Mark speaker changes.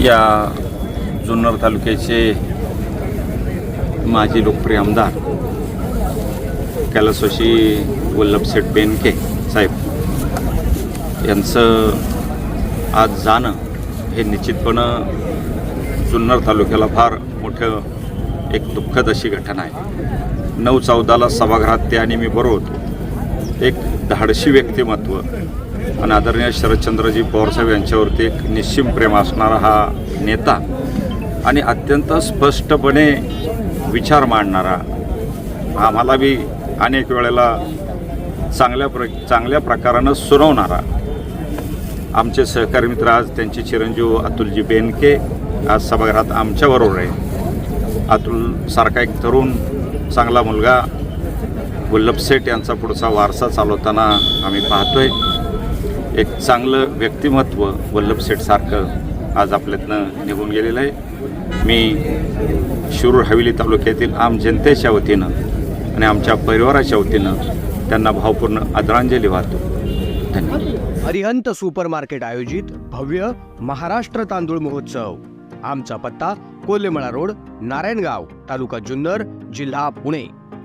Speaker 1: या जुन्नर तालुक्याचे माजी लोकप्रिय आमदार कैलासवासी वल्लभसेठ बेनके साहेब यांचं आज जाणं हे निश्चितपणं जुन्नर तालुक्याला फार मोठं एक दुःखद अशी घटना आहे. नऊ चौदाला सभागृहात ते आणि मी बरोबर एक धाडशी व्यक्तिमत्व. आणि आदरणीय शरदचंद्रजी पवारसाहेब यांच्यावरती एक निश्चिम प्रेम असणारा हा नेता आणि अत्यंत स्पष्टपणे विचार मांडणारा आम्हाला बी अनेक वेळेला चांगल्या प्र चांगल्या प्रकारानं सुनावणारा आमचे सहकारी मित्र आज त्यांचे चिरंजीव अतुलजी बेनके आज सभागृहात आमच्याबरोबर आहे. अतुल सारखा एक तरुण चांगला मुलगा वल्लभ सेठ यांचा पुढचा वारसा चालवताना आम्ही पाहतोय. एक चांगलं व्यक्तिमत्व वल्लभसेठसारखं आज आपल्यातनं निघून गेलेलं आहे. मी शिरूर हवेली तालुक्यातील आम जनतेच्या वतीनं आणि आमच्या परिवाराच्या वतीनं त्यांना भावपूर्ण आदरांजली वाहतो. धन्यवाद.
Speaker 2: अरिहंत सुपरमार्केट आयोजित भव्य महाराष्ट्र तांदूळ महोत्सव. आमचा पत्ता कोल्हेमळा रोड नारायणगाव तालुका जुन्नर जिल्हा पुणे.